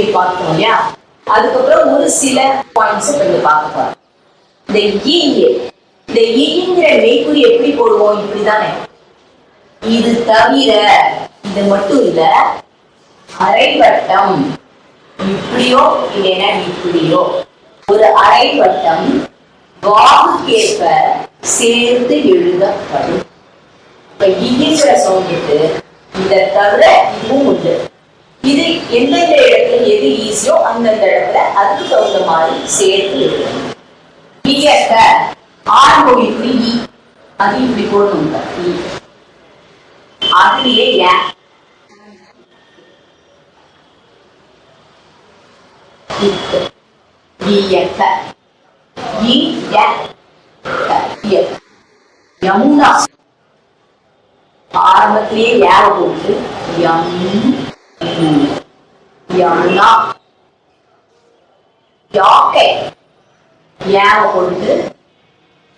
ஈருயிர் பார்த்தோம் இல்லையா? அதுக்கப்புறம் ஒரு சில பாயிண்ட்ஸ் கொஞ்சம் பார்க்க போறோம். இந்த e ஈ இந்த e ஈங்கிற மெய்க்குறி எப்படி போடுவோம்? இப்படிதானே. இது தவிர இது மட்டும் இல்ல அரைவட்டம் இப்படியோ இல்லைன்னா இப்படியோ. ஒரு அரைவட்டம் வாக்குக்கேற்ப சேர்த்து எழுதப்படும். இப்ப e இங்கிற சவுண்டுக்கு இதை தவிர இதுவும் உண்டு. எந்தெந்த இடத்துல எது ஈஸியோ அந்தந்த இடத்துல அதுக்கு தகுந்த மாதிரி சேர்த்து எழுதணும். இயக்க ஆண்மொழி இப்படி ஈ அது இப்படி போடணும் ஈ e. அதுலயே ஏன் இயக்க இயக்க யமுனா. ஆரம்பத்திலேயே ஏற போட்டு யம். யானா யாக்கை ஏற கொண்டு?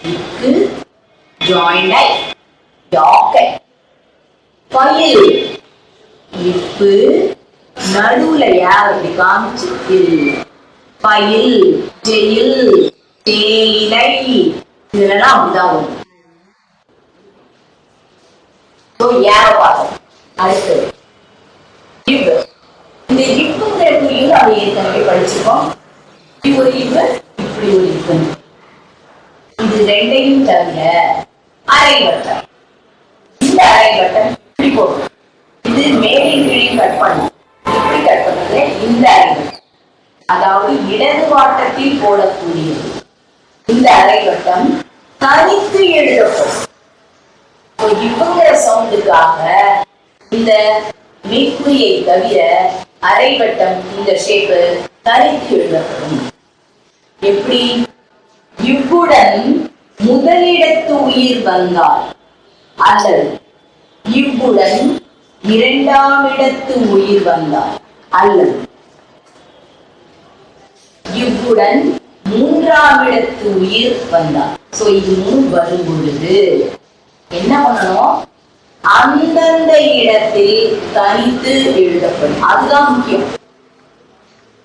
இக்கு ஜாயிண்டை யாக்கை பயில் இப்பு நடுவுல யார் இப்படி காமிச்சு இல். பயில் ஜெயில் தேயிலை இதுலலாம் அப்படிதான் வரும். So, ஏற பார்த்தோம் அடுத்தது. இவ்வு இந்த இப்புங்கிற அதை ஏற்கனவே படிச்சிருக்கோம். இப்படி ஒரு இவ்வு இப்படி ஒரு இவ்வு இது ரெண்டையும் தவிர அரை வட்டம். இந்த அரை வட்டம் இப்படி போடும் இது மேலே கீழே கட் பண்ணும் இப்படி கட் பண்ணது இந்த அரை வட்டம். அதாவது இடது வாட்டத்தில் போடக்கூடியது. இந்த அரை வட்டம் தனித்து எழுதப்படும். இப்போ இவங்கிற சவுண்டுக்காக இந்த மெய்க்குறியை தவிர அரைவட்டம் இந்த ஷேப்பு தனித்து எழுதப்படும். எப்படி? இவ்வுடன் முதலிடத்து உயிர் வந்தால் அல்லது இவ்வுடன் இரண்டாம் இடத்து உயிர் வந்தால் அல்லது இவ்வுடன் மூன்றாம் இடத்து உயிர் வந்தால். சோ இது மூணு வரும் பொழுது என்ன பண்ணணும்? அந்தந்த இடத்தில் தனித்து எழுதப்படும். அதுதான் முக்கியம்.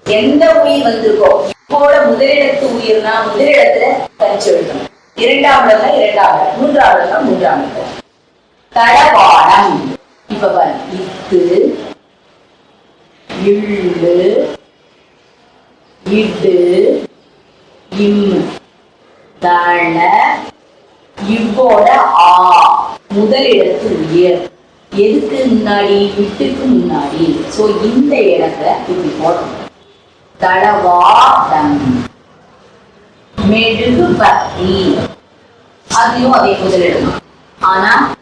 எந்த உயிர் வந்திருக்கோ இப்போட முதலிடத்து உயிர்னா முதலிடத்துல தனிச்சு எழுதணும். இரண்டாம் இடம்னா இரண்டாம் இடம் மூன்றாம் இடம்னா மூன்றாம் இடம் தடபாடம். இப்ப இத்து இள்ளு இட்டு இம் தள இவ்வோட ஆ. முதலிடத்து உயர். எதுக்கு முன்னாடி? விட்டுக்கு முன்னாடி. சோ இந்த இடத்துல இப்படி போடணும். மெடுகு பத்தி. அதையும் அதே முதலிடம் ஆனா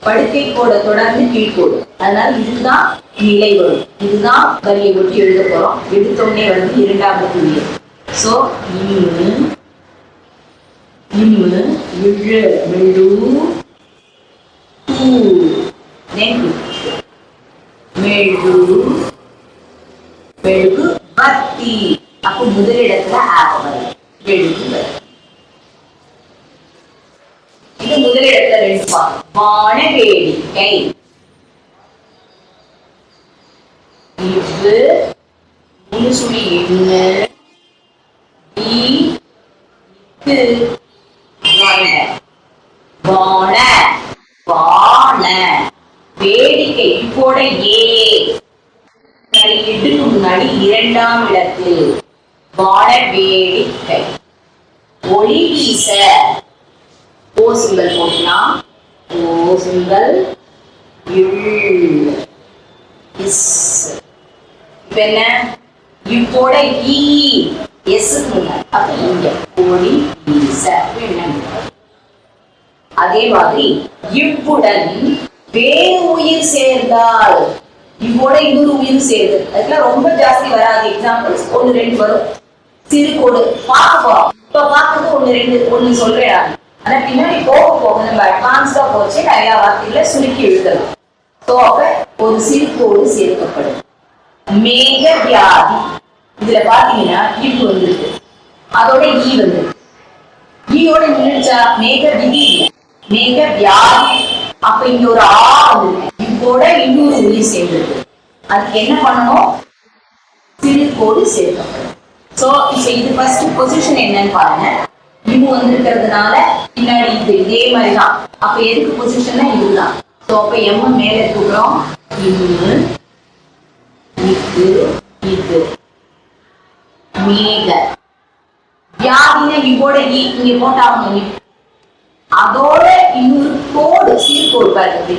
படுக்கை கோட தொடர்ந்து கீழ்கோடு அதனால இதுதான் நிலை வரும். இதுதான் வரியை ஒட்டி எழுத போறோம். எடுத்தோடனே வந்து இரண்டாவது புள்ளி சோ இனி இம்மு இழு மெழு பூ நெகு மெழு மெழுகு பத்தி அப்போ முதலிடத்துல ஆப் வரும். இது முதலிடத்துல ரெண்டு பாகம். வான வேடிக்கை எண்ணு ஈ வான வான வேடிக்கை இப்போட ஏ முன்னாடி இரண்டாம் இடத்தில் வான வேடிக்கை ஒளி வீச. ஓ சிங்கல் போட்டலாம் ஓ சிங்கல் இப்ப என்ன? இப்போட ஈ. எஸ் அப்ப இங்க. ஒளி வீச. என்ன? அதே மாதிரி இவ்வுடன் வேறு உயிர் சேர்ந்தால். இவோட இன்னொரு உயிர் சேருது அதுக்கெல்லாம் ரொம்ப ஜாஸ்தி வராது எக்ஸாம்பிள்ஸ் ஒன்னு ரெண்டு வரும். சிறு கோடு. பார்க்க போறோம் இப்ப பார்க்கறது ஒண்ணு ரெண்டு ஒண்ணு சொல்றேன் ஆனா பின்னாடி போக போக நம்ம அட்வான்ஸ்டா போச்சு. நிறைய வார்த்தைகளை சுருக்கி எழுதலாம். ஸோ அப்ப ஒரு சிறு கோடு சேர்க்கப்படும். மேக வியாதி. இதுல பாத்தீங்கன்னா இப்பு e வந்துருக்கு. அதோட ஈ வந்துருக்கு. E ஈயோட நின்றுச்சா மேக விதி மேக வியாதி. அப்ப இங்க ஒரு ஆ வந்துருக்கு இப்போட இன்னொரு ஒலி சேர்ந்துருக்கு. அதுக்கு என்ன பண்ணணும்? சிறுகோடு சேர்க்கப்படும். சோ இப்போ இது ஃபர்ஸ்ட் பொசிஷன் என்னன்னு பாருங்க. இது வந்திருக்கிறதுனால பின்னாடி இது இதே மாதிரி தான் அப்ப எதுக்கு பொசிஷன்னா இதுதான். சோ அப்ப எம்ம மேல இருக்கிறோம் இம்மு இது இது. மேக. வியாதினா இவோட இங்க போட்டாங்க அதோட இன்னொரு கோடு சீர்கோடு பாருங்க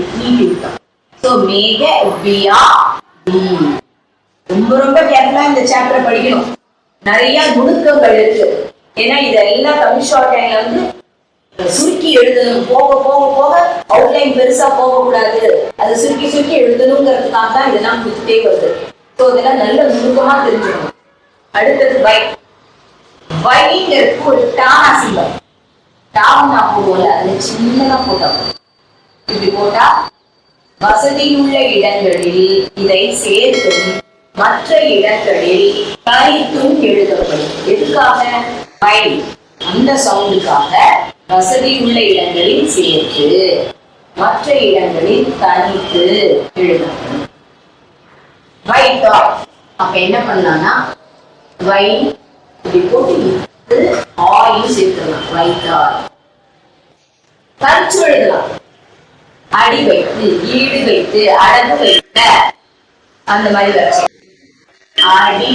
இருக்கும் சோ மேக வியா ரொம்ப ரொம்ப கேர்ஃபுல்லா இந்த சாப்டர் படிக்கணும். நிறைய நுணுக்கங்கள் இருக்கு. ஏன்னா இதெல்லாம் தமிழ் ஷார்ட் டைம்ல வந்து சுருக்கி எழுதணும். போக போக போக அவுட்லைன் பெருசா போக கூடாது அதை சுருக்கி சுருக்கி எழுதணுங்கிறதுக்காக தான் இதெல்லாம் கொடுத்துட்டே வருது. ஸோ இதெல்லாம் நல்ல நுணுக்கமா தெரிஞ்சுக்கணும். அடுத்தது பை பைங்கிறதுக்கு ஒரு டானா சிம்பல் டானா போடுவோம்ல அதுல சின்னதா போட்டா இப்படி போட்டா வசதியுள்ள இடங்களில் இதை சேர்த்தும் மற்ற இடங்களில் கழித்தும் எழுதப்படும். எதுக்காக? வை அந்த சவுண்டுக்காக வசதி உள்ள இடங்களில் சேர்த்து மற்ற இடங்களில் தனித்து எழுதப்படும். வை டாட் அப்ப என்ன பண்ணலாம்னா வை இப்படி போட்டு ஆயில் சேர்த்துடலாம் வைத்தார் டாட் எழுதலாம் அடி வைத்து ஈடு வைத்து அடகு வைத்த அந்த மாதிரி வச்சு. அடி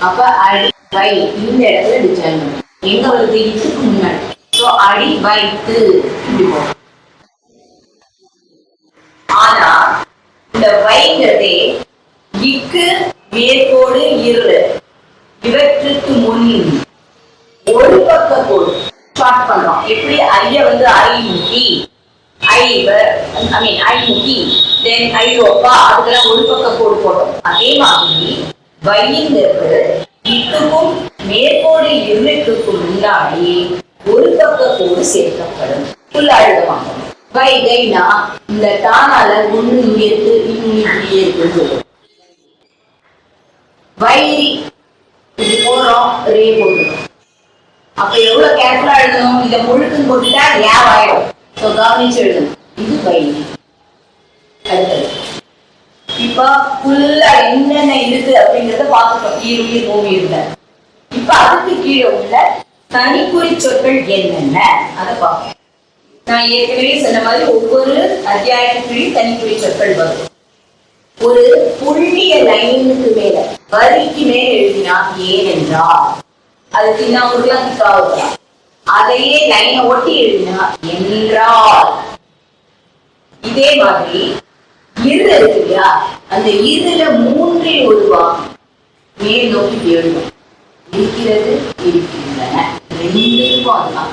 அப்ப அடி வை இந்த இடத்துல டிசைன் பண்ணும் எங்க வருது இதுக்கு முன்னாடி. சோ அடி வைத்து இப்படி போகும் ஆனா இந்த வைங்கிறதே கோடு இரு. இவற்றுக்கு முன் ஒரு பக்க கோடு ஷார்ட் பண்றோம் எப்படி ஐய வந்து ஐ முக்கி? ஐ ஐ மீன் ஐ முக்கி. தென் ஐரோப்பா அதுக்கெல்லாம் ஒரு பக்க கோடு போட்டோம். அதே மாதிரி வைங்கிறது இட்டுக்கும் மேற்கோடு இருட்டுக்கும் முன்னாடி ஒரு பக்க கோடு சேர்க்கப்படும் ஃபுல்லா எழுதுவாங்க வைகைனா இந்த தானால ஒண்ணு இங்க இருக்கு இன்னும் இங்கே வைரி இது போடுறோம் ரே போடுறோம் அப்ப எவ்வளவு கேர்ஃபுல்லா எழுதணும்? இதை முழுக்குன்னு போட்டுட்டா ஏவ் ஆயிடும். ஸோ கவனிச்சு எழுதணும். இது வைரி அடுத்தது. இப்ப ஃபுல்லா என்னென்ன இருக்கு அப்படிங்கறத பார்த்துட்டோம் ஈருயிர் பூமி இருந்த இப்ப அதுக்கு கீழே உள்ள தனிக்குறி சொற்கள் என்னென்ன? அதை பார்ப்போம். நான் ஏற்கனவே சொன்ன மாதிரி ஒவ்வொரு அத்தியாயத்துக்குள்ளேயும் தனிக்குறி சொற்கள் வரும். ஒரு புள்ளிய லைனுக்கு மேல வரிக்கு மேல எழுதினா ஏனென்றால் அது தின்னாமூர்லாம் திக்காவுக்கலாம் அதையே லைனை ஒட்டி எழுதினா என்றால். இதே மாதிரி இரு இருக்கு இல்லையா? அந்த இருல மூன்றில் ஒரு பாகம் மேல் நோக்கி எழுதும் இருக்கிறது இருக்கின்றன. ரெண்டுக்கும் அதுதான்.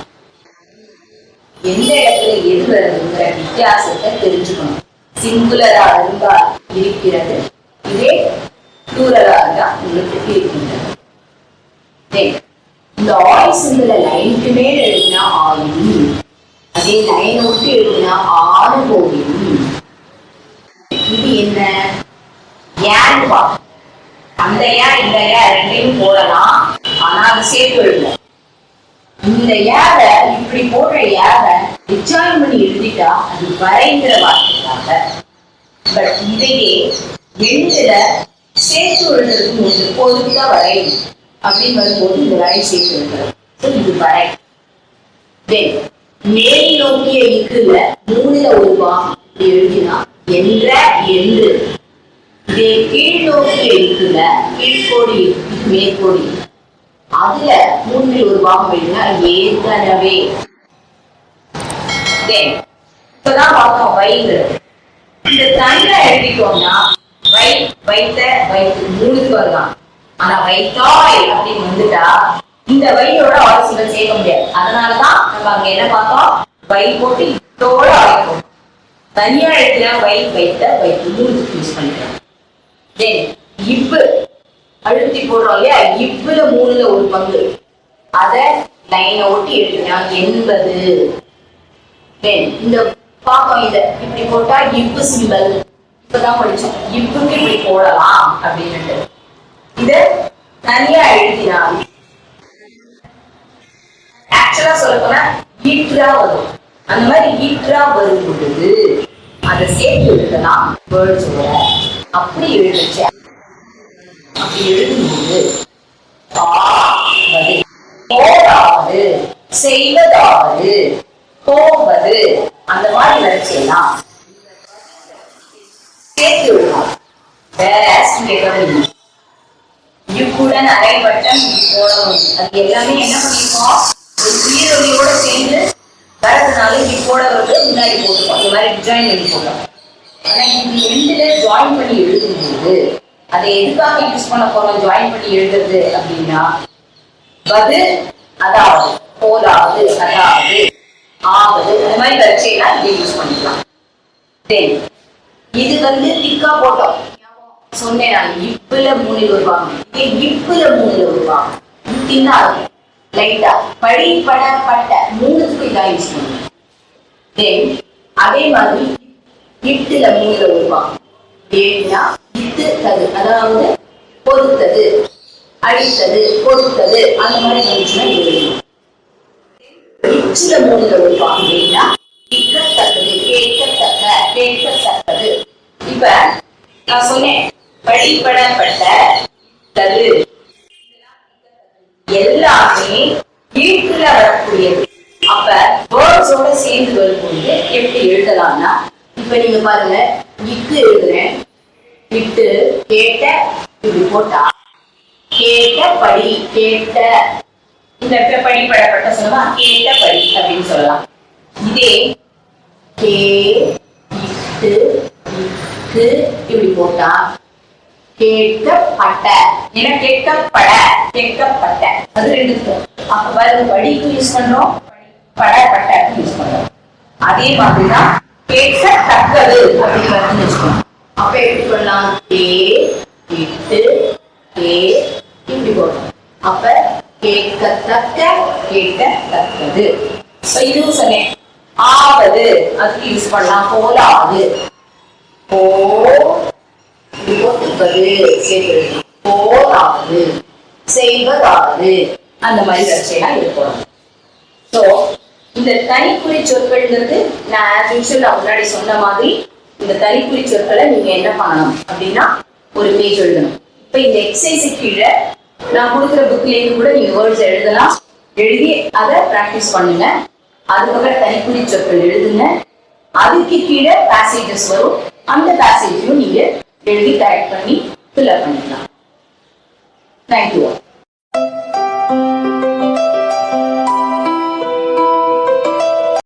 எந்த இடத்துல எது வருதுங்கிற வித்தியாசத்தை தெரிஞ்சுக்கணும். சிங்குலரா அன்பா இருக்கிறது. இதே டூரலா தான் உங்களுக்கு இருக்கின்றது. இந்த ஆய் சிம்பிள லைனுக்கு மேல எழுதினா ஆயில் அதே லைனை விட்டு எழுதினா ஆறு கோவிலும் இது என்ன? ஏன் அந்த ஏன் இந்த ஏன் ரெண்டையும் போடலாம். ஆனா அது சேர்த்து எழுதணும் இந்த ஏத இப்படி போடுற ஏத டிஜாயின் பண்ணி எழுதிட்டா அது வரைங்கிற வார்த்தைக்காக. பட் இதையே எழுதுல சேர்த்து எழுதுறதுக்கு உங்களுக்கு பொதுக்கா வரை அப்படின்னு வரும்போது இந்த வரை சேர்த்து எழுதுறோம் இது வரை. தென் மேல் நோக்கிய இருக்குல்ல மூணுல ஒரு பாகம் எழுதினா என்ற என்று. இதே கீழ் நோக்கிய இருக்குல்ல கீழ்கோடி இருக்கு, மேற்கோடி இருக்கு. அதுல மூன்றில் ஒரு பாகம் வேணும்னா ஏற்கனவே. இப்பதான் பார்த்தோம் வைங்கிறது இந்த தன்னை எழுதிட்டோம்னா வை வைத்த வைத்து மூணுக்கு வரலாம் ஆனா வைத்தாய் அப்படின்னு வந்துட்டா இந்த வையோட அவசியம் சேர்க்க முடியாது. அதனாலதான் நம்ம அங்க என்ன பார்த்தோம்? வை போட்டு இதோட அழைப்போம் தனியா எழுத்துல வை வைத்த வைத்து மூணுக்கு யூஸ் பண்ணிக்கலாம். தென் இப்பு அழுத்தி போடுறோம் இல்லையா இவ்வளவு மூணுல ஒரு பங்கு. அத லைனை ஒட்டி எழுதினா எண்பது. இந்த பாப்போம் இத இப்படி போட்டா இப்பு சிம்பல் இப்பதான் படிச்சோம். இப்புக்கு இப்படி போடலாம் அப்படின்னுட்டு. இத தனியா எழுதினால் ஆக்சுவலா சொல்ல போனா ஈற்றா வரும். அந்த மாதிரி ஈற்றா வரும் பொழுது அதை சேர்த்து எழுதலாம். வேர்ட்ஸோட அப்படி எழுதிச்சேன் அப்படி எழுதும்போது ஆவது போதாவது செய்வதாவது. போவது அந்த மாதிரி வரிசையெல்லாம் சேர்த்து விடணும் வேற கேட்கவில்லை இக்குடன் அரைவட்டம் போடணும். அது எல்லாமே என்ன பண்ணிருக்கோம்? ஒரு சீரொலியோட சேர்ந்து வரதுனால இப்போட வந்து முன்னாடி போட்டுக்கோம் இந்த மாதிரி டிசைன் பண்ணி போட்டோம் ஆனா இது ரெண்டுல ஜாயின் பண்ணி எழுதும்போது அதை எதுக்காக யூஸ் பண்ண போறோம்? ஜாயின் பண்ணி எழுதுறது அப்படின்னா வது அதாவது போலாவது அதாவது ஆவது இந்த மாதிரி வரிசையெல்லாம் இதை யூஸ் பண்ணிக்கலாம். தென் இது வந்து திக்கா போட்டோம். சொன்னேன் நான் இப்புல மூணில் வருவாங்க இது இப்புல மூணில் வருவாங்க தின்னா லைட்டா படி பட பட்ட மூணுத்துக்கு இதான் யூஸ் பண்ணுவோம். தென் அதே மாதிரி இட்டுல மூணுல வருவாங்க ஏன்னா இட்டு தது அதாவது பொறுத்தது அடித்தது கொடுத்தது அந்த மாதிரி வந்துச்சுன்னா சில இச்சில மூணுல அப்படின்னா இக்கத்தக்கது கேட்கத்தக்க கேட்கத்தக்கது. இப்ப நான் சொன்னேன் வழிபடப்பட்ட தது எல்லாமே வீட்டுல வரக்கூடியது. அப்ப வேர்ட்ஸோட சேர்ந்து வரும்போது எப்படி எழுதலாம்னா இப்ப நீங்க பாருங்க இக்கு எழுதுறேன் விட்டு கேட்ட இப்படி போட்டா. கேட்ட படி கேட்ட. இந்த இடத்துல படிப்படப்பட்ட சொன்னா கேட்ட படி அப்படின்னு சொல்லலாம். இதே கே இட்டு இக்கு இப்படி போட்டா. கேட்கப்பட்ட. ஏன்னா கேட்கப்பட? கேட்கப்பட்ட. அது ரெண்டு அப்ப பாருங்க படிக்கு யூஸ் பண்றோம் பட பட்டக்கு யூஸ் பண்றோம். அதே மாதிரிதான் கேட்கத்தக்கது அப்படின்னு யூஸ் வச்சுக்கணும் அப்ப எப்படி சொல்லலாம்? கே இட்டு கே இப்படி போடலாம் அப்ப கேட்கத்தக்க கேட்கத்தக்கது. இதுவும் சொன்னேன். ஆவது அதுக்கு யூஸ் பண்ணலாம். போலாது. போ ஒத்துப்பது செய்வது போராது செய்வதாவது. அந்த மாதிரி வரிசையெல்லாம் இருக்கணும் ஸோ இந்த தனிக்குறி சொற்கள்ங்கிறது நான் ஆஸ் நான் முன்னாடி சொன்ன மாதிரி இந்த தனிக்குறி சொற்களை நீங்க என்ன பண்ணணும் அப்படின்னா ஒரு பேஜ் எழுதணும். இப்போ இந்த எக்ஸசைஸ் கீழே நான் கொடுக்குற புக்லேருந்து கூட நீங்க வேர்ட்ஸ் எழுதலாம். எழுதி அதை ப்ராக்டிஸ் பண்ணுங்க. அதுக்கப்புறம் தனிக்குறி சொற்கள் எழுதுங்க. அதுக்கு கீழே பேசேஜஸ் வரும். அந்த பேசேஜையும் நீங்க எழுதி கரெக்ட் பண்ணி ஃபில்அப் பண்ணிக்கலாம். தேங்க்யூ